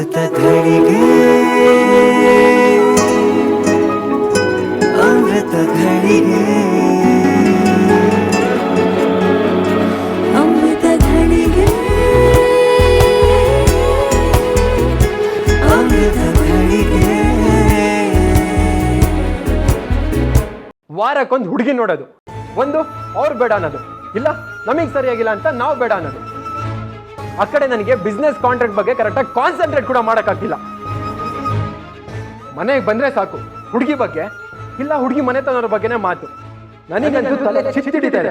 ಅಮೃತ ಘಳಿಗೆ ಅಮೃತ ಘಳಿಗೆ ಅಮೃತ ಘಳಿಗೆ ಅಮೃತ ಘಳಿಗೆ ವಾರಕ್ಕೊಂದು ಹುಡುಗಿ ನೋಡೋದು. ಒಂದು ಅವ್ರು ಬೇಡ ಅನ್ನೋದು. ಇಲ್ಲ ನಮಗೆ ಸರಿಯಾಗಿಲ್ಲ ಅಂತ ನಾವು ಬೇಡ ಅನ್ನೋದು. ಆ ಕಡೆ ನನಗೆ ಬಿಸ್ನೆಸ್ ಕಾಂಟ್ರಾಕ್ಟ್ ಬಗ್ಗೆ ಕರೆಕ್ಟಾಗಿ ಕಾನ್ಸಂಟ್ರೇಟ್ ಕೂಡ ಮಾಡೋಕ್ಕಾಗಿಲ್ಲ ಮನೆಗೆ ಬಂದರೆ ಸಾಕು ಹುಡುಗಿ ಬಗ್ಗೆ ಇಲ್ಲ ಹುಡುಗಿ ಮನೆತನದ ಬಗ್ಗೆನೇ ಮಾತು. ನನಗಂತೂ ತಲೆ ಚಿಚ್ಚಿಟ್ಟಿದ್ದಾರೆ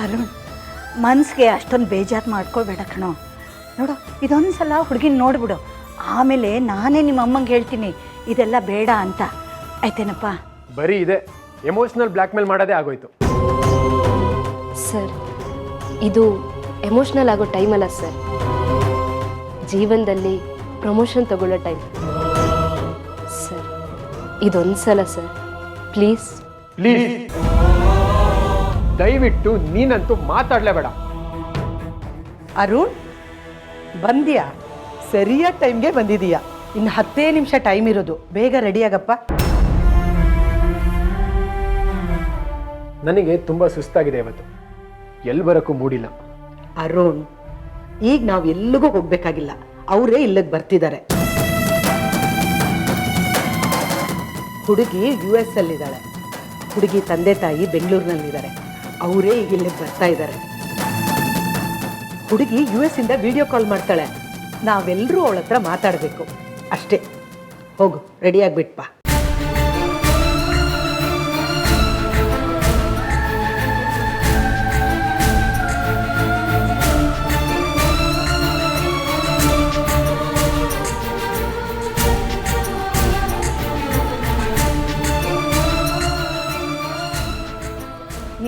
ಅರುಣ್ ಮನ್ಸಿಗೆ ಅಷ್ಟೊಂದು ಬೇಜಾರು ಮಾಡ್ಕೋಬೇಡ ಕಣೋ. ನೋಡು ಇದೊಂದ್ಸಲ ಹುಡುಗಿನ ನೋಡ್ಬಿಡು. ಆಮೇಲೆ ನಾನೇ ನಿಮ್ಮ ಅಮ್ಮಂಗೆ ಹೇಳ್ತೀನಿ ಇದೆಲ್ಲ ಬೇಡ ಅಂತ. ಆಯ್ತೇನಪ್ಪ? ಬರೀ ಇದೆ. ಎಮೋಷನಲ್ ಬ್ಲ್ಯಾಕ್ ಮೇಲ್ ಮಾಡೋದೇ ಆಗೋಯ್ತು. ಸರ್ ಇದು ಎಮೋಷ್ನಲ್ ಆಗೋ ಟೈಮ್ ಅಲ್ಲ ಸರ್. ಜೀವನದಲ್ಲಿ ಪ್ರಮೋಷನ್ ತಗೊಳ್ಳೋ ಟೈಮ್ ಸರ್ ಇದೊಂದು ಸಲ ಸರ್. ಪ್ಲೀಸ್ ಪ್ಲೀಸ್ ದಯವಿಟ್ಟು ನೀನಂತೂ ಮಾತಾಡ್ಲೇಬೇಡ. ಅರುಣ್ ಬಂದ್ಯಾ? ಸರಿಯಾದ ಟೈಮ್ಗೆ ಬಂದಿದೀಯಾ. ಇನ್ನು ಹತ್ತೇ ನಿಮಿಷ ಟೈಮ್ ಇರೋದು. ಬೇಗ ರೆಡಿ ಆಗಪ್ಪ. ನನಗೆ ತುಂಬ ಸುಸ್ತಾಗಿದೆ ಇವತ್ತು. ಎಲ್ಲಿ ಬರೋಕ್ಕೂ ಮೂಡಿಲ್ಲ. ಅರುಣ್ ಈಗ ನಾವು ಎಲ್ಲಿಗೂ ಹೋಗ್ಬೇಕಾಗಿಲ್ಲ. ಅವರೇ ಇಲ್ಲಿಗೆ ಬರ್ತಿದ್ದಾರೆ. ಹುಡುಗಿ ಯು ಎಸ್ ಅಲ್ಲಿದ್ದಾಳೆ. ಹುಡುಗಿ ತಂದೆ ತಾಯಿ ಬೆಂಗಳೂರಿನಲ್ಲಿದ್ದಾರೆ. ಅವರೇ ಈಗ ಇಲ್ಲಿಗೆ ಬರ್ತಾ ಇದ್ದಾರೆ. ಹುಡುಗಿ ಯು ಎಸ್ ಇಂದ ವಿಡಿಯೋ ಕಾಲ್ ಮಾಡ್ತಾಳೆ. ನಾವೆಲ್ಲರೂ ಅವಳ ಹತ್ರ ಮಾತಾಡಬೇಕು. ಅಷ್ಟೇ. ಹೋಗು ರೆಡಿ ಆಗ್ಬಿಟ್ಪಾ.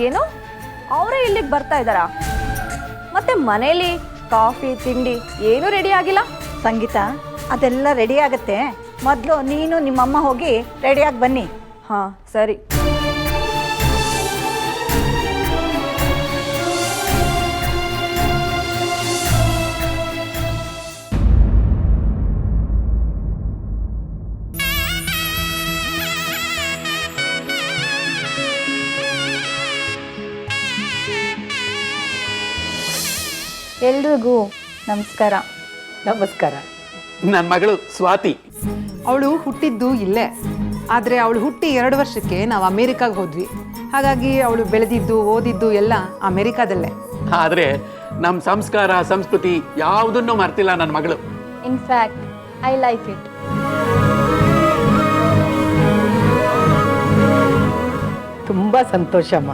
ಏನು? ಅವರೇ ಇಲ್ಲಿಗೆ ಬರ್ತಾ ಇದ್ದಾರಾ? ಮತ್ತೆ ಮನೇಲಿ? ಕಾಫಿ ತಿಂಡಿ ಏನೂ ರೆಡಿ ಆಗಿಲ್ಲ. ಸಂಗೀತ ಅದೆಲ್ಲ ರೆಡಿ ಆಗುತ್ತೆ. ಮೊದಲು ನೀನು ನಿಮ್ಮಮ್ಮ ಹೋಗಿ ರೆಡಿಯಾಗಿ ಬನ್ನಿ. ಹಾಂ ಸರಿ. ಎಲ್ರಿಗೂ ನಮಸ್ಕಾರ. ನಮಸ್ಕಾರ. ನನ್ನ ಮಗಳು ಸ್ವಾತಿ. ಅವಳು ಹುಟ್ಟಿದ್ದು ಇಲ್ಲೇ. ಆದರೆ ಅವಳು ಹುಟ್ಟಿ ಎರಡು ವರ್ಷಕ್ಕೆ ನಾವು ಅಮೇರಿಕಾಗೆ ಹೋದ್ವಿ. ಹಾಗಾಗಿ ಅವಳು ಬೆಳೆದಿದ್ದು ಓದಿದ್ದು ಎಲ್ಲ ಅಮೇರಿಕಾದಲ್ಲೇ. ಆದರೆ ನಮ್ಮ ಸಂಸ್ಕಾರ ಸಂಸ್ಕೃತಿ ಯಾವುದನ್ನು ಮರ್ತಿಲ್ಲ ನನ್ನ ಮಗಳು. ಇನ್ಫ್ಯಾಕ್ಟ್ ಐ ಲೈಕ್ ಇಟ್ ತುಂಬ ಸಂತೋಷಮ್ಮ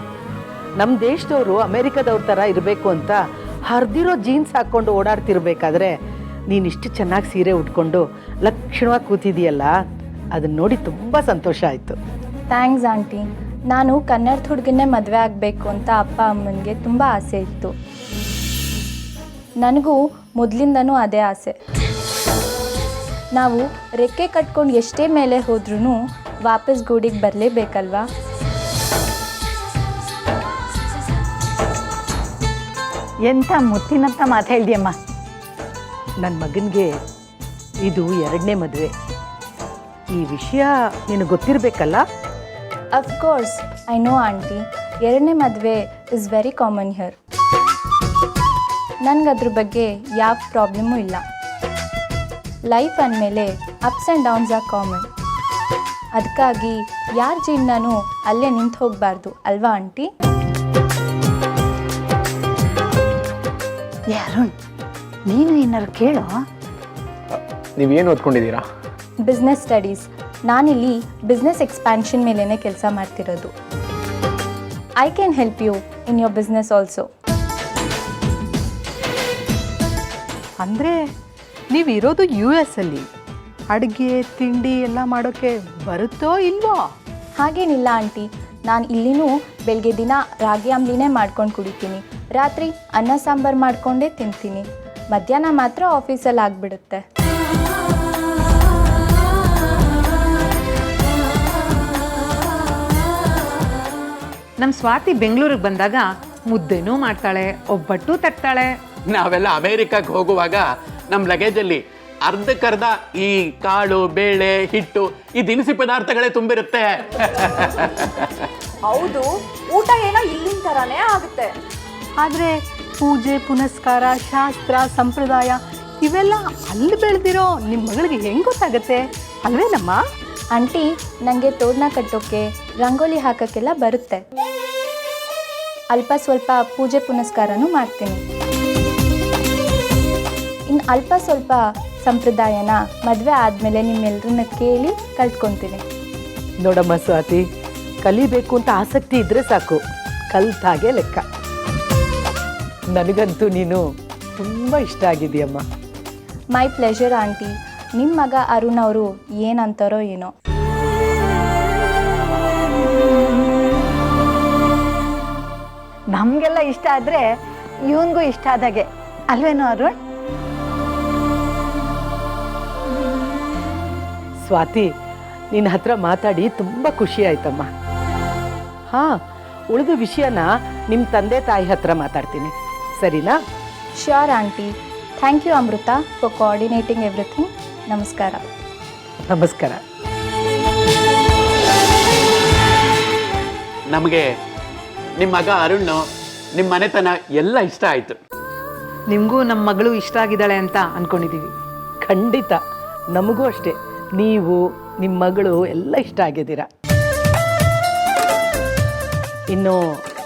ನಮ್ಮ ದೇಶದವರು ಅಮೇರಿಕಾದವ್ರ ಥರ ಇರಬೇಕು ಅಂತ ಹರಿದಿರೋ ಜೀನ್ಸ್ ಹಾಕ್ಕೊಂಡು ಓಡಾಡ್ತಿರ್ಬೇಕಾದ್ರೆ ನೀನು ಇಷ್ಟು ಚೆನ್ನಾಗಿ ಸೀರೆ ಉಟ್ಕೊಂಡು ಲಕ್ಷಣವಾಗಿ ಕೂತಿದೀಯಲ್ಲ ಅದನ್ನ ನೋಡಿ ತುಂಬ ಸಂತೋಷ ಆಯಿತು. ಥ್ಯಾಂಕ್ಸ್ ಆಂಟಿ ನಾನು ಕನ್ನಡದ ಹುಡುಗನೇ ಮದುವೆ ಆಗಬೇಕು ಅಂತ ಅಪ್ಪ ಅಮ್ಮನಿಗೆ ತುಂಬ ಆಸೆ ಇತ್ತು. ನನಗೂ ಮೊದಲಿಂದನೂ ಅದೇ ಆಸೆ. ನಾವು ರೆಕ್ಕೆ ಕಟ್ಕೊಂಡು ಎಷ್ಟೇ ಮೇಲೆ ಹೋದ್ರೂ ವಾಪಸ್ ಗೂಡಿಗೆ ಬರಲೇಬೇಕಲ್ವಾ? ಎಂಥ ಮುತ್ತಿನಂತ ಮಾತು ಹೇಳ್ದಿಯಮ್ಮ? ನನ್ನ ಮಗನಿಗೆ ಇದು ಎರಡನೇ ಮದುವೆ. ಈ ವಿಷಯ ನಿನಗೆ ಗೊತ್ತಿರಬೇಕಲ್ಲ? Of course I know aunty ಎರಡನೇ ಮದುವೆ ಇಸ್ ವೆರಿ ಕಾಮನ್ ಹಿಯರ್ ನನಗೆ ಅದ್ರ ಬಗ್ಗೆ ಯಾವ ಪ್ರಾಬ್ಲಮ್ಮೂ ಇಲ್ಲ. ಲೈಫ್ ಅಂದಮೇಲೆ ups and downs are common ಅದಕ್ಕಾಗಿ ಯಾರ ಜೀವನನೂ ಅಲ್ಲೇ ನಿಂತು ಹೋಗಬಾರ್ದು ಅಲ್ವಾ ಆಂಟಿ ಏ ಅರುಣ್ ನೀನು ಏನಾರು ಕೇಳೋ. ನೀವೇನು ಓದ್ಕೊಂಡಿದ್ದೀರಾ? ಬಿಸ್ನೆಸ್ ಸ್ಟಡೀಸ್ ನಾನಿಲ್ಲಿ ಬಿಸ್ನೆಸ್ ಎಕ್ಸ್ಪ್ಯಾನ್ಷನ್ ಮೇಲೇ ಕೆಲಸ ಮಾಡ್ತಿರೋದು. I can help you in your business also ಅಂದರೆ ನೀವು ಇರೋದು ಯು ಎಸ್ ಅಲ್ಲಿ. ಅಡುಗೆ ತಿಂಡಿ ಎಲ್ಲ ಮಾಡೋಕ್ಕೆ ಬರುತ್ತೋ ಇಲ್ವೋ? ಹಾಗೇನಿಲ್ಲ ಆಂಟಿ. ನಾನು ಇಲ್ಲಿನೂ ಬೆಳಗ್ಗೆ ದಿನ ರಾಗಿ ಅಂಬ್ಲಿನೇ ಮಾಡ್ಕೊಂಡು ಕುಡಿತೀನಿ. ರಾತ್ರಿ ಅನ್ನ ಸಾಂಬಾರು ಮಾಡಿಕೊಂಡೇ ತಿಂತೀನಿ. ಮಧ್ಯಾಹ್ನ ಮಾತ್ರ ಆಫೀಸಲ್ಲಿ ಆಗಿಬಿಡುತ್ತೆ. ನಮ್ಮ ಸ್ವಾತಿ ಬೆಂಗಳೂರಿಗೆ ಬಂದಾಗ ಮುದ್ದೆನೂ ಮಾಡ್ತಾಳೆ ಒಬ್ಬಟ್ಟು ತಟ್ತಾಳೆ. ನಾವೆಲ್ಲ ಅಮೇರಿಕಾಗೆ ಹೋಗುವಾಗ ನಮ್ಮ ಲಗೇಜಲ್ಲಿ ಅರ್ಧಕ್ಕರ್ಧ ಈ ಕಾಳು ಬೇಳೆ ಹಿಟ್ಟು ಈ ದಿನಸಿ ಪದಾರ್ಥಗಳೇ ತುಂಬಿರುತ್ತೆ. ಹೌದು ಊಟ ಏನೋ ಇಲ್ಲಿನ ತರಾನೇ ಆಗುತ್ತೆ. ಆದರೆ ಪೂಜೆ ಪುನಸ್ಕಾರ ಶಾಸ್ತ್ರ ಸಂಪ್ರದಾಯ ಇವೆಲ್ಲ ಅಲ್ಲಿ ಬೆಳೆದಿರೋ ನಿಮ್ಮ ಮಗಳಿಗೆ ಹೆಂಗೆ ಗೊತ್ತಾಗತ್ತೆ? ಅಲ್ವೇನಮ್ಮ? ಆಂಟಿ ನನಗೆ ತೋರಣ ಕಟ್ಟೋಕ್ಕೆ ರಂಗೋಲಿ ಹಾಕೋಕ್ಕೆಲ್ಲ ಬರುತ್ತೆ. ಅಲ್ಪ ಸ್ವಲ್ಪ ಪೂಜೆ ಪುನಸ್ಕಾರನೂ ಮಾಡ್ತೀನಿ. ಇನ್ನು ಅಲ್ಪ ಸ್ವಲ್ಪ ಸಂಪ್ರದಾಯನ ಮದುವೆ ಆದಮೇಲೆ ನಿಮ್ಮೆಲ್ಲರನ್ನ ಕೇಳಿ ಕಲ್ತ್ಕೊತೀನಿ ನೋಡಮ್ಮ ಸ್ವಾತಿ ಕಲಿಬೇಕು ಅಂತ ಆಸಕ್ತಿ ಇದ್ದರೆ ಸಾಕು. ಕಲ್ತಾಗೆ ಲೆಕ್ಕ. ನನಗಂತೂ ನೀನು ತುಂಬ ಇಷ್ಟ ಆಗಿದೆಯಮ್ಮ ಮೈ ಪ್ಲೆಷರ್ ಆಂಟಿ ನಿಮ್ಮ ಮಗ ಅರುಣ್ ಅವರು ಏನಂತಾರೋ ಏನೋ. ನಮಗೆಲ್ಲ ಇಷ್ಟ ಆದರೆ ಇವನಿಗೂ ಇಷ್ಟ ಆದಾಗೆ. ಅಲ್ವೇನೋ ಅರುಣ್? ಸ್ವಾತಿ ನಿನ್ನ ಹತ್ರ ಮಾತಾಡಿ ತುಂಬ ಖುಷಿ ಆಯ್ತಮ್ಮ. ಹಾಂ ಉಳಿದ ವಿಷಯನ ನಿಮ್ಮ ತಂದೆ ತಾಯಿ ಹತ್ರ ಮಾತಾಡ್ತೀನಿ. ಸರಿನಾ? Sure aunty thank you Amrita for coordinating everything ನಮಸ್ಕಾರ. ನಮಸ್ಕಾರ. ನಮಗೆ ನಿಮ್ಮ ಮಗ ಅರುಣ್ ನಿಮ್ಮ ಮನೆತನ ಎಲ್ಲ ಇಷ್ಟ ಆಯಿತು. ನಿಮಗೂ ನಮ್ಮ ಮಗಳು ಇಷ್ಟ ಆಗಿದ್ದಾಳೆ ಅಂತ ಅಂದ್ಕೊಂಡಿದ್ದೀವಿ ಖಂಡಿತ. ನಮಗೂ ಅಷ್ಟೇ. ನೀವು ನಿಮ್ಮ ಮಗಳು ಎಲ್ಲ ಇಷ್ಟ ಆಗಿದ್ದೀರ. ಇನ್ನು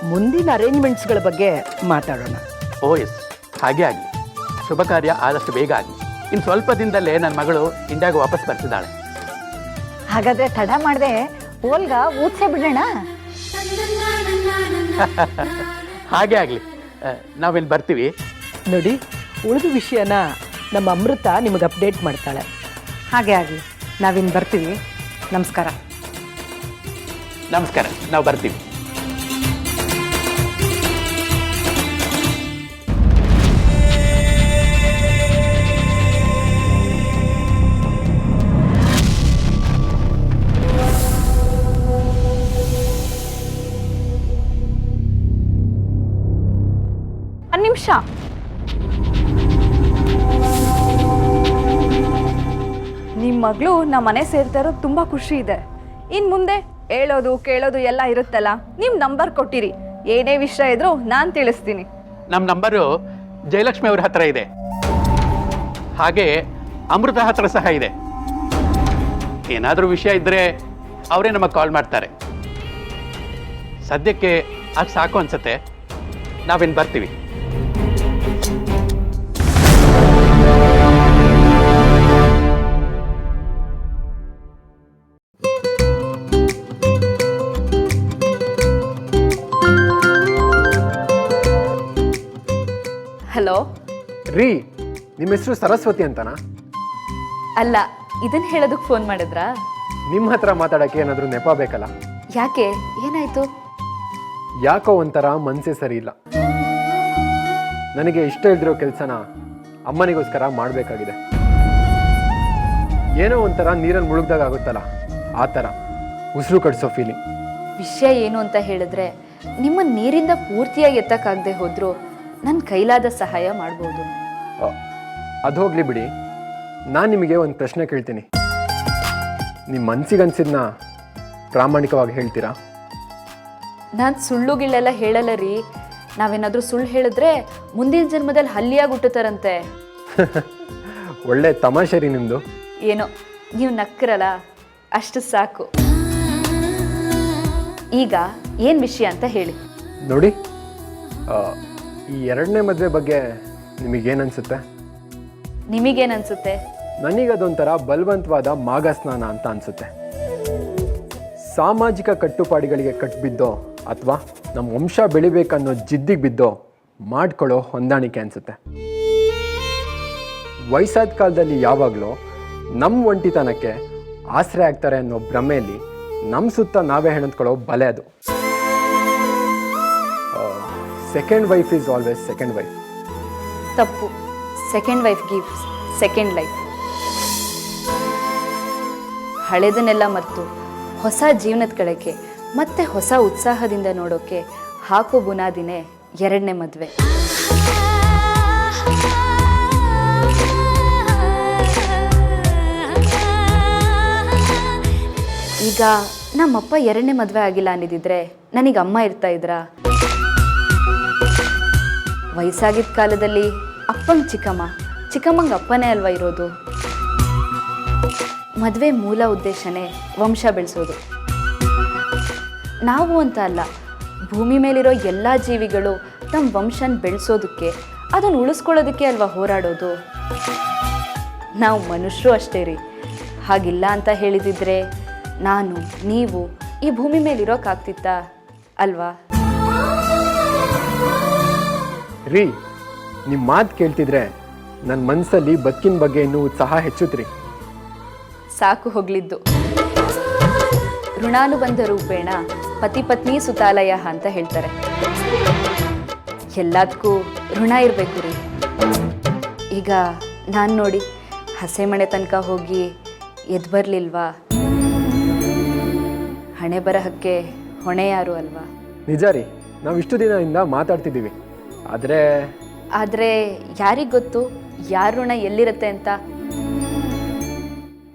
ಮುಂದಿನ ಅರೇಂಜ್ಮೆಂಟ್ಸ್ಗಳ ಬಗ್ಗೆ ಮಾತಾಡೋಣ. ಓ ಎಸ್ ಹಾಗೆ ಆಗಲಿ ಶುಭ ಕಾರ್ಯ ಆದಷ್ಟು ಬೇಗ ಆಗಲಿ ಇನ್ನು ಸ್ವಲ್ಪ ದಿನದಲ್ಲೇ ನನ್ನ ಮಗಳು ಇಂಡಿಯಾಗೆ ವಾಪಸ್ ಬರ್ತಿದ್ದಾಳೆ. ಹಾಗಾದ್ರೆ ತಡ ಮಾಡದೆ ಓಲ್ಗ ಊದ್ಸೆ ಬಿಡೋಣ ಹಾಗೆ ಆಗಲಿ. ನಾವೇನು ಬರ್ತೀವಿ. ನೋಡಿ ಉಳಿದ ವಿಷಯನ ನಮ್ಮ ಅಮೃತ ನಿಮಗೆ ಅಪ್ಡೇಟ್ ಮಾಡ್ತಾಳೆ. ಹಾಗೆ ಆಗಲಿ. ನಾವಿನ್ನು ಬರ್ತೀವಿ. ನಮಸ್ಕಾರ. ನಮಸ್ಕಾರ. ನಾವು ಬರ್ತೀವಿ. ಮಗಳು ನಮ್ಮ ಮನೆ ಸೇರ್ತಾ ಇರೋದು ತುಂಬ ಖುಷಿ ಇದೆ. ಇನ್ನು ಮುಂದೆ ಹೇಳೋದು, ಕೇಳೋದು ಎಲ್ಲ ಇರುತ್ತಲ್ಲ ನಿಮ್ಮ ನಂಬರ್ ಕೊಟ್ಟಿರಿ. ಏನೇ ವಿಷಯ ಇದ್ರೂ ನಾನು ತಿಳಿಸ್ತೀನಿ. ನಮ್ಮ ನಂಬರು ಜಯಲಕ್ಷ್ಮಿ ಅವ್ರ ಹತ್ರ ಇದೆ. ಹಾಗೆ ಅಮೃತ ಹತ್ರ ಸಹ ಇದೆ. ಏನಾದರೂ ವಿಷಯ ಇದ್ರೆ ಅವರೇ ನಮಗೆ ಕಾಲ್ ಮಾಡ್ತಾರೆ. ಸದ್ಯಕ್ಕೆ ಅದು ಸಾಕು ಅನ್ಸತ್ತೆ. ನಾವೇನು ಬರ್ತೀವಿ. ರೀ ನಿಮ್ಮ ಹೆಸರು ಸರಸ್ವತಿ ಅಂತನಾ? ಅಲ್ಲ ಇದನ್ನ ಹೇಳೋದಕ್ಕೆ ಫೋನ್ ಮಾಡಿದ್ರಾ? ನಿಮ್ಮ ಹತ್ರ ಮಾತಾಡಕ್ಕೆ ಏನಾದರೂ ನೆಪ ಬೇಕಲ್ಲ? ಯಾಕೆ? ಏನಾಯ್ತು? ಯಾಕೋ ಒಂಥರ ಮನಸ್ಸೇ ಸರಿ ಇಲ್ಲ ನನಗೆ ಇಷ್ಟ ಇಲ್ದಿರೋ ಕೆಲಸನ ಅಮ್ಮನಿಗೋಸ್ಕರ ಮಾಡಬೇಕಾಗಿದೆ. ಏನೋ ಒಂಥರ ನೀರಲ್ಲಿ ಮುಳುಗ್ದಾಗ ಆಗುತ್ತಲ್ಲ ಆ ಥರ. ಉಸಿರು ಕಟ್ಸೋ ಫೀಲಿಂಗ್ ವಿಷಯ ಏನು ಅಂತ ಹೇಳಿದ್ರೆ ನಿಮ್ಮ ನೀರಿಂದ ಪೂರ್ತಿಯಾಗಿ ಎತ್ತಕ್ಕಾಗದೆ ಹೋದ್ರು ನನ್ನ ಕೈಲಾದ ಸಹಾಯ ಮಾಡ್ಬೋದು. ಅದು ಹೋಗ್ಲಿ ಬಿಡಿ. ನಾನು ನಿಮಗೆ ಒಂದು ಪ್ರಶ್ನೆ ಕೇಳ್ತೀನಿ. ನಿಮ್ಮ ಮನ್ಸಿಗನ್ಸಿದ್ನ ಪ್ರಾಮಾಣಿಕವಾಗಿ ಹೇಳ್ತೀರಾ? ನಾನು ಸುಳ್ಳುಗಳೆಲ್ಲ ಹೇಳಲ್ಲ ರೀ. ನಾವೇನಾದರೂ ಸುಳ್ಳು ಹೇಳಿದ್ರೆ ಮುಂದಿನ ಜನ್ಮದಲ್ಲಿ ಹಲ್ಲಿಯಾಗಿ ಹುಟ್ಟುತ್ತಾರಂತೆ. ಒಳ್ಳೆ ತಮಾಷೆ ರೀ ನಿಮ್ಮದು ಏನೋ ನೀವು ನಕ್ಕರಲ್ಲ ಅಷ್ಟು ಸಾಕು. ಈಗ ಏನು ವಿಷಯ ಅಂತ ಹೇಳಿ. ನೋಡಿ ಈ ಎರಡನೇ ಮದುವೆ ಬಗ್ಗೆ ನಿಮಗೇನನ್ಸುತ್ತೆ? ನಿಮಗೇನನ್ಸುತ್ತೆ? ನನಗದೊಂಥರ ಬಲವಂತವಾದ ಮಾಘ ಸ್ನಾನ ಅಂತ ಅನಿಸುತ್ತೆ. ಸಾಮಾಜಿಕ ಕಟ್ಟುಪಾಡುಗಳಿಗೆ ಕಟ್ಬಿದ್ದೋ ಅಥವಾ ನಮ್ಮ ವಂಶ ಬೆಳಿಬೇಕನ್ನೋ ಜಿದ್ದಿಗೆ ಬಿದ್ದೋ ಮಾಡ್ಕೊಳ್ಳೋ ಹೊಂದಾಣಿಕೆ ಅನಿಸುತ್ತೆ. ವಯಸ್ಸಾದ ಕಾಲದಲ್ಲಿ ಯಾವಾಗಲೂ ನಮ್ಮ ಒಂಟಿತನಕ್ಕೆ ಆಸರೆ ಆಗ್ತಾರೆ ಅನ್ನೋ ಭ್ರಮೆಯಲ್ಲಿ ನಮ್ಮ ಸುತ್ತ ನಾವೇ ಹೆಣತ್ಕೊಳ್ಳೋ ಬಲೆ ಅದು. Second wife is always second wife ತಪ್ಪು. Second wife gift second life ಹಳೆದನ್ನೆಲ್ಲ ಮರೆತು ಹೊಸ ಜೀವನದ ಕಡೆಗೆ ಮತ್ತೆ ಹೊಸ ಉತ್ಸಾಹದಿಂದ ನೋಡೋಕೆ ಹಾಕೋ ಬುನಾದಿನೇ ಎರಡನೇ ಮದುವೆ. ಈಗ ನಮ್ಮಪ್ಪ ಎರಡನೇ ಮದುವೆ ಆಗಿಲ್ಲ ಅನ್ನಿದ್ರೆ ನನಗೆ ಅಮ್ಮ ಇರ್ತಾ ಇದ್ರಾ? ವಯಸ್ಸಾಗಿದ್ದ ಕಾಲದಲ್ಲಿ ಅಪ್ಪಂಗೆ ಚಿಕ್ಕಮ್ಮ, ಚಿಕ್ಕಮ್ಮಂಗೆ ಅಪ್ಪನೇ ಅಲ್ವಾ ಇರೋದು? ಮದುವೆ ಮೂಲ ಉದ್ದೇಶನೇ ವಂಶ ಬೆಳೆಸೋದು. ನಾವು ಅಂತ ಅಲ್ಲ, ಭೂಮಿ ಮೇಲಿರೋ ಎಲ್ಲ ಜೀವಿಗಳು ತಮ್ಮ ವಂಶನ ಬೆಳೆಸೋದಕ್ಕೆ ಅದನ್ನು ಉಳಿಸ್ಕೊಳ್ಳೋದಕ್ಕೆ ಅಲ್ವಾ ಹೋರಾಡೋದು? ನಾವು ಮನುಷ್ಯರು ಅಷ್ಟೇ ರೀ. ಹಾಗಿಲ್ಲ ಅಂತ ಹೇಳಿದಿದ್ರೆ ನಾನು, ನೀವು ಈ ಭೂಮಿ ಮೇಲಿರೋಕ್ಕಾಗ್ತಿತ್ತಾ ಅಲ್ವಾ? ರೀ ನಿಮ್ಮ ಮಾತು ಕೇಳ್ತಿದ್ರೆ ನನ್ನ ಮನಸ್ಸಲ್ಲಿ ಬದುಕಿನ ಬಗ್ಗೆ ಇನ್ನೂ ಉತ್ಸಾಹ ಹೆಚ್ಚುತ್ರಿ. ಸಾಕು ಹೋಗ್ಲಿದ್ದು. ಋಣಾನುಬಂಧ ರೂಪೇಣ ಪತಿ ಪತ್ನಿ ಸುತಾಲಯ ಅಂತ ಹೇಳ್ತಾರೆ. ಎಲ್ಲದಕ್ಕೂ ಋಣ ಇರಬೇಕು ರೀ. ಈಗ ನಾನು ನೋಡಿ ಹಸೆ ಮನೆ ತನಕ ಹೋಗಿ ಎದ್ದು ಬರಲಿಲ್ವಾ? ಹಣೆ ಬರಹಕ್ಕೆ ಹೊಣೆ ಯಾರು ಅಲ್ವಾ? ನಿಜ ರೀ ನಾವು ಇಷ್ಟು ದಿನದಿಂದ ಮಾತಾಡ್ತಿದ್ದೀವಿ. ಆದರೆ ಆದರೆ ಯಾರಿಗೆ ಗೊತ್ತು? ಯಾರ ಋಣ ಎಲ್ಲಿರುತ್ತೆ ಅಂತ?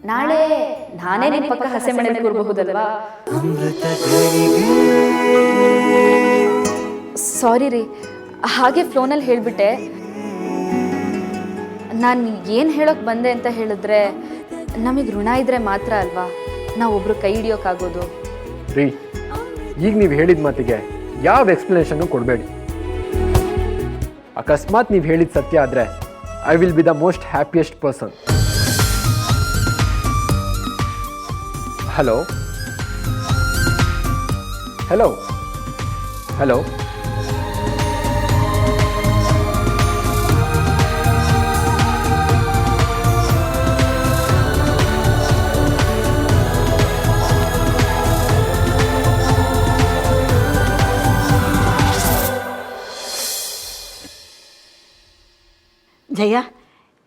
ನಾಳೆ ನಾನೇ ನಿಮ್ಮ ಪಕ್ಕ ಹಸೆ ಮಣೆ ಕೂರಬಹುದಲ್ವಾ? ಸಾರಿ ರೀ. ಹಾಗೆ ಫ್ಲೋನಲ್ಲಿ ಹೇಳ್ಬಿಟ್ಟೆ. ನಾನು ಏನು ಹೇಳೋಕೆ ಬಂದೆ ಅಂತ ಹೇಳಿದ್ರೆ ನಮಗೆ ಋಣ ಇದ್ರೆ ಮಾತ್ರ ಅಲ್ವಾ? ನಾವು ಒಬ್ರು ಕೈ ಹಿಡಿಯೋಕ್ಕಾಗೋದು ರೀ ಈಗ ನೀವು ಹೇಳಿದ ಮಾತಿಗೆ ಯಾವ ಎಕ್ಸ್ಪ್ಲನೇಷನ್ ಕೊಡಬೇಡಿ. ಅಕಸ್ಮಾತ್ ನೀವು ಹೇಳಿದ ಸತ್ಯ ಆದರೆ I will be the most happiest person hello hello hello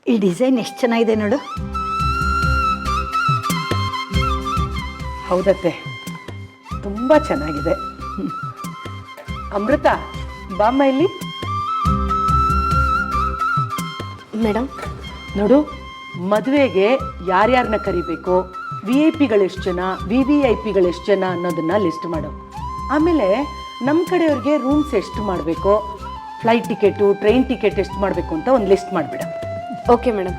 ಈ ಡಿಸೈನ್ ಎಷ್ಟು ಚೆನ್ನಾಗಿದೆ ನೋಡು. ಹೌದತ್ತೆ. ತುಂಬ ಚೆನ್ನಾಗಿದೆ. ಅಮೃತ ಬಾಮ್ಮ ಇಲ್ಲಿ ಮೇಡಮ್ ನೋಡು ಮದುವೆಗೆ ಯಾರ್ಯಾರನ್ನ ಕರಿಬೇಕು? ವಿ ಐ ಪಿಗಳೆಷ್ಟು ಜನ ವಿ ವಿ ಐ ಪಿಗಳೆಷ್ಟು ಜನ ಅನ್ನೋದನ್ನ ಲಿಸ್ಟ್ ಮಾಡು. ಆಮೇಲೆ ನಮ್ಮ ಕಡೆಯವ್ರಿಗೆ ರೂಮ್ಸ್ ಎಷ್ಟು ಮಾಡಬೇಕು? ಫ್ಲೈಟ್ ಟಿಕೆಟು ಟ್ರೈನ್ ಟಿಕೆಟ್ ಎಷ್ಟು ಮಾಡಬೇಕು ಅಂತ ಒಂದು ಲಿಸ್ಟ್ ಮಾಡಿಬಿಡ. ಓಕೆ ಮೇಡಮ್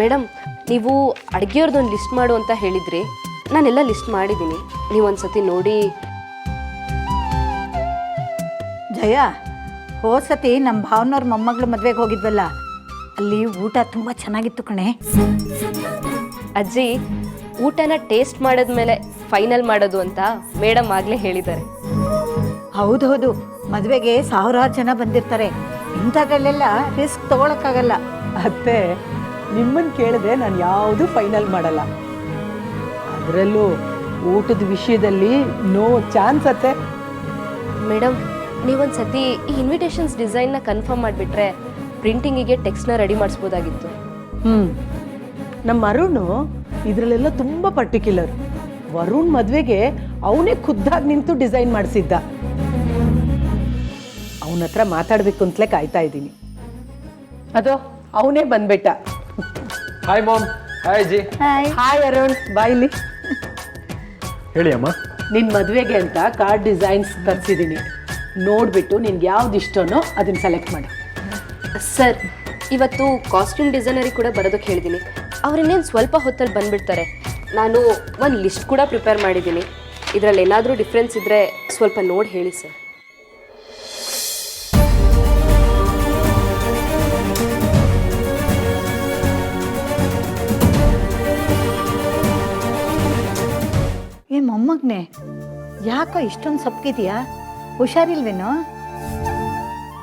ಮೇಡಮ್ ನೀವು ಅಡುಗೆಯವ್ರದ್ದೊಂದು ಲಿಸ್ಟ್ ಮಾಡು ಅಂತ ಹೇಳಿದ್ರಿ. ನಾನೆಲ್ಲ ಲಿಸ್ಟ್ ಮಾಡಿದ್ದೀನಿ ನೀವು ಒಂದ್ಸತಿ ನೋಡಿ. ಜಯ ಹೋದ ಸತಿ ನಮ್ಮ ಭಾವನವ್ರ ಮೊಮ್ಮಗಳ ಮದುವೆಗೆ ಹೋಗಿದ್ವಲ್ಲ ಅಲ್ಲಿ ಊಟ ತುಂಬ ಚೆನ್ನಾಗಿತ್ತು ಕಣೆ. ಅಜ್ಜಿ ಊಟನ ಟೇಸ್ಟ್ ಮಾಡಿದ್ಮೇಲೆ ಫೈನಲ್ ಮಾಡೋದು ಅಂತ ಮೇಡಮ್ ಆಗಲೇ ಹೇಳಿದ್ದಾರೆ. ಹೌದೌದು ಮದುವೆಗೆ ಸಾವಿರಾರು ಜನ ಬಂದಿರ್ತಾರೆ. ಇಂಥದ್ರಲ್ಲೆಲ್ಲ ರಿಸ್ಕ್ ತಗೊಳಕ್ಕಾಗಲ್ಲ. ಅತ್ತೆ ನಿಮ್ಮನ್ನು ಕೇಳಿದೆ ನಾನು ಯಾವುದೂ ಫೈನಲ್ ಮಾಡಲ್ಲ. ಅದರಲ್ಲೂ ಊಟದ ವಿಷಯದಲ್ಲಿ ನೋ ಚಾನ್ಸ್ ಅತ್ತೆ. ಮೇಡಮ್ ನೀವೊಂದು ಸತಿ ಈ ಇನ್ವಿಟೇಷನ್ಸ್ ಡಿಸೈನ್ನ ಕನ್ಫರ್ಮ್ ಮಾಡಿಬಿಟ್ರೆ ಪ್ರಿಂಟಿಂಗಿಗೆ ಟೆಕ್ಸ್ಟ್ನ ರೆಡಿ ಮಾಡಿಸ್ಬೋದಾಗಿತ್ತು. ಹ್ಞೂ ನಮ್ಮ ಅರುಣ್ ಇದರಲ್ಲೆಲ್ಲ ತುಂಬ ಪರ್ಟಿಕ್ಯುಲರ್ ವರುಣ್ ಮದುವೆಗೆ ಅವನೇ ಖುದ್ದಾಗಿ ನಿಂತು ಡಿಸೈನ್ ಮಾಡಿಸಿದ್ದ. ಅವನ ಹತ್ರ ಮಾತಾಡಬೇಕು ಅಂತಲೇ ಕಾಯ್ತಾ ಇದ್ದೀನಿ. ಅದು ಅವನೇ ಬಂದ್ಬಿಟ್ಟ. Hi mom hi ji hi Arun ಬಾಯ್ಲಿ ಹೇಳಿ ಅಮ್ಮ. ನಿನ್ನ ಮದುವೆಗೆ ಅಂತ ಕಾರ್ಡ್ ಡಿಸೈನ್ಸ್ ತರಿಸಿದ್ದೀನಿ ನೋಡಿಬಿಟ್ಟು ನಿನ್ಗೆ ಯಾವ್ದು ಇಷ್ಟನೋ ಅದನ್ನ ಸೆಲೆಕ್ಟ್ ಮಾಡಿ. ಸರ್ ಇವತ್ತು ಕಾಸ್ಟ್ಯೂಮ್ ಡಿಸೈನರಿಗೆ ಕೂಡ ಬರೋದಕ್ಕೆ ಹೇಳಿದ್ದೀನಿ ಅವ್ರಿನ್ನೇನು ಸ್ವಲ್ಪ ಹೊತ್ತಲ್ಲಿ ಬಂದ್ಬಿಡ್ತಾರೆ. ನಾನು ಒಂದು ಲಿಸ್ಟ್ ಕೂಡ ಪ್ರಿಪೇರ್ ಮಾಡಿದ್ದೀನಿ ಇದರಲ್ಲಿ ಏನಾದರೂ ಡಿಫ್ರೆನ್ಸ್ ಇದ್ದರೆ ಸ್ವಲ್ಪ ನೋಡಿ ಹೇಳಿ ಸರ್ ಏ ಮೊಮ್ಮಗನೆ ಯಾಕೋ ಇಷ್ಟೊಂದು ಸಪ್ಪಗಿದೆಯಾ ಹುಷಾರಿಲ್ವೇನೋ?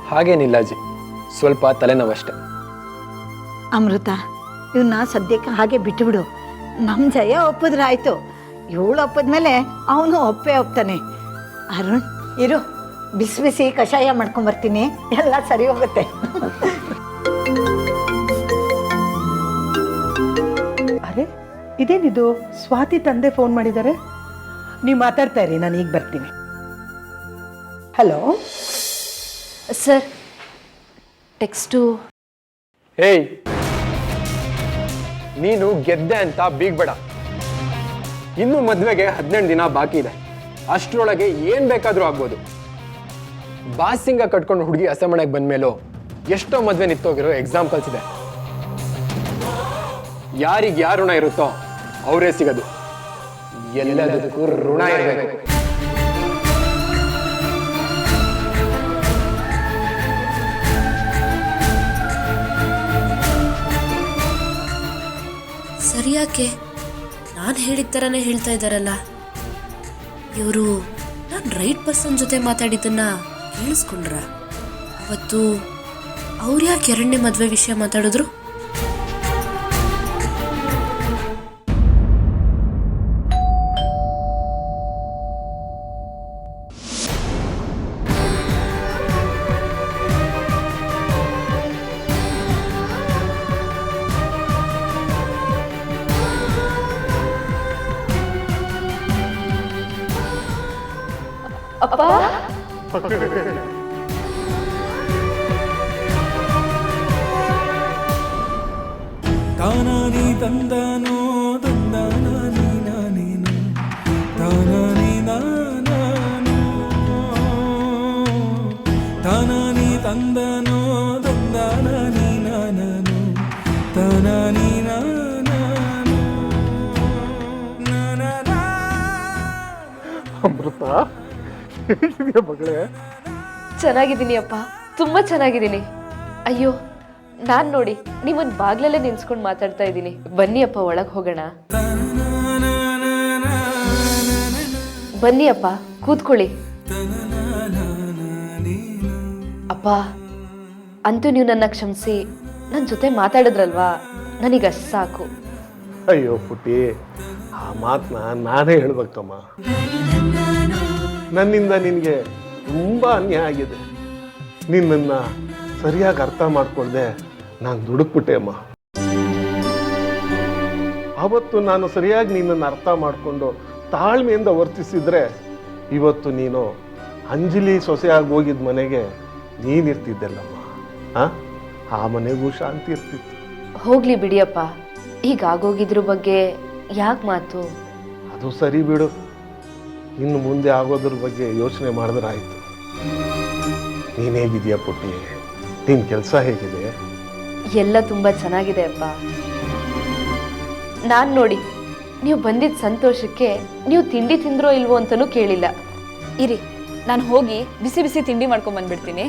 ಹಾಗೇನಿಲ್ಲ ಅಜ್ಜಿ ಸ್ವಲ್ಪ ತಲೆನೋವಷ್ಟೆ. ಅಮೃತ ಇವನ್ನ ಸದ್ಯಕ್ಕೆ ಹಾಗೆ ಬಿಟ್ಟುಬಿಡು ನಮ್ಮ ಜಯ ಒಪ್ಪಿದ್ರೆ ಆಯಿತು ಇವಳು ಒಪ್ಪಿದ್ಮೇಲೆ ಅವನು ಒಪ್ಪೇ ಒಪ್ತಾನೆ. ಅರುಣ್ ಇರು ಬಿಸಿ ಬಿಸಿ ಕಷಾಯ ಮಾಡ್ಕೊಂಬರ್ತೀನಿ ಎಲ್ಲ ಸರಿ ಹೋಗುತ್ತೆ. ಅರೆ ಇದೇನಿದು? ಸ್ವಾತಿ ತಂದೆ ಫೋನ್ ಮಾಡಿದ್ದಾರೆ ನೀವು ಮಾತಾಡ್ತಾ ಇರಿ ನಾನು ಈಗ ಬರ್ತೀನಿ. Hello sir text hey! ನೀನು ಗೆದ್ದೆ ಅಂತ ಬೀಗ್ಬೇಡ. ಇನ್ನು ಮದುವೆಗೆ ಹದಿನೆಂಟು ದಿನ ಬಾಕಿ ಇದೆ. ಅಷ್ಟರೊಳಗೆ ಏನು ಬೇಕಾದರೂ ಆಗ್ಬೋದು. ಬಾಸಿಂಗ ಕಟ್ಕೊಂಡು ಹುಡುಗಿ ಹಸೆಮಣೆಗೆ ಬಂದ್ಮೇಲೂ ಎಷ್ಟೋ ಮದುವೆ ನಿಂತೋಗಿರೋ ಎಕ್ಸಾಂಪಲ್ಸ್ ಇದೆ ಯಾರಿಗೆ ಯಾರು ಋಣ ಇರುತ್ತೋ ಅವರೇ ಸಿಗೋದು. ಎಲ್ಲದಕ್ಕೂ ಋಣ ಇರಬೇಕು. ಸರಿಯಾಕೆ? ನಾನು ಹೇಳಿದ ಥರನೇ ಹೇಳ್ತಾ ಇದ್ದಾರಲ್ಲ. ಇವರು ನಾನು ರೈಟ್ ಪರ್ಸನ್ ಜೊತೆ ಮಾತಾಡಿದ್ದನ್ನ ಕೇಳಿಸ್ಕೊಂಡ್ರ. ಅವತ್ತು ಅವ್ರು ಯಾಕೆ ಎರಡನೇ ಮದುವೆ ವಿಷಯ ಮಾತಾಡಿದ್ರು? ತಂದಾನೋ ತಂದಾನಿ ನಾನೇನು ತಾನಾನಿ ನಾನಾನು ತಾನಾನಿ ತಂದನೋ ತಂದನ ನಾನನು ತಾನಾನಿ ನಾನಾನು ನಾನಾ. ಅಮೃತ ಹೇಗಿದೆಯಾ ಮಗಳೇ? ಚೆನ್ನಾಗಿದ್ದೀನಿ ಅಪ್ಪ. ತುಂಬಾ ಚೆನ್ನಾಗಿದ್ದೀನಿ. ಅಯ್ಯೋ ನಾನು ನೋಡಿ ನಿಮ್ಮನ್ನು ಬಾಗ್ಲಲ್ಲೇ ನಿನ್ಸ್ಕೊಂಡು ಮಾತಾಡ್ತಾ ಇದ್ದೀನಿ. ಬನ್ನಿ ಅಪ್ಪ, ಒಳಗೆ ಹೋಗೋಣ. ಬನ್ನಿ ಅಪ್ಪ, ಕೂತ್ಕೊಳ್ಳಿ. ಅಪ್ಪ, ಅಂತೂ ನೀವು ನನ್ನ ಕ್ಷಮಿಸಿ ನನ್ನ ಜೊತೆ ಮಾತಾಡಿದ್ರಲ್ವಾ? ನನಗೆ ಅಷ್ಟು ಸಾಕು. ಅಯ್ಯೋ ಪುಟ್ಟಿ, ಆ ಮಾತನ್ನ ನಾನೇ ಹೇಳ್ಬೇಕಮ್ಮ ನನ್ನಿಂದ ನಿನಗೆ ತುಂಬ ಅನ್ಯಾಯ ಆಗಿದೆ. ನಿನ್ನನ್ನು ಸರಿಯಾಗಿ ಅರ್ಥ ಮಾಡ್ಕೊಳ್ದೆ ನಾನು ದುಡುಕ್ಬಿಟ್ಟೆ ಅಮ್ಮ. ಆವತ್ತು ನಾನು ಸರಿಯಾಗಿ ನಿನ್ನನ್ನು ಅರ್ಥ ಮಾಡಿಕೊಂಡು ತಾಳ್ಮೆಯಿಂದ ವರ್ತಿಸಿದ್ರೆ ಇವತ್ತು ನೀನು ಅಂಜಲಿ ಸೊಸೆಯಾಗಿ ಹೋಗಿದ್ದ ಮನೆಗೆ ನೀನಿರ್ತಿದ್ದಲ್ಲಮ್ಮ ಆ? ಆ ಮನೆಗೂ ಶಾಂತಿ ಇರ್ತಿತ್ತು. ಹೋಗ್ಲಿ ಬಿಡಿಯಪ್ಪ. ಈಗ ಆಗೋಗಿದ್ರ ಬಗ್ಗೆ ಯಾಕೆ ಮಾತು? ಅದು ಸರಿ ಬಿಡು. ಇನ್ನು ಮುಂದೆ ಆಗೋದ್ರ ಬಗ್ಗೆ ಯೋಚನೆ ಮಾಡಿದ್ರೆ ನೀನೇಗಿದೆಯಾ ನೀನ್ ಹೇಗಿದೀಯ ಪುಟ್ಟಿ ನಿನ್ನ ಕೆಲಸ ಹೇಗಿದೆ? ಎಲ್ಲ ತುಂಬ ಚೆನ್ನಾಗಿದೆ ಅಪ್ಪ. ನಾನು ನೋಡಿ, ನೀವು ಬಂದಿದ್ದ ಸಂತೋಷಕ್ಕೆ ನೀವು ತಿಂಡಿ ತಿಂದ್ರೋ ಇಲ್ವೋ ಅಂತಲೂ ಕೇಳಿಲ್ಲ. ಇರಿ, ನಾನು ಹೋಗಿ ಬಿಸಿ ಬಿಸಿ ತಿಂಡಿ ಮಾಡ್ಕೊಂಡು ಬಂದ್ಬಿಡ್ತೀನಿ.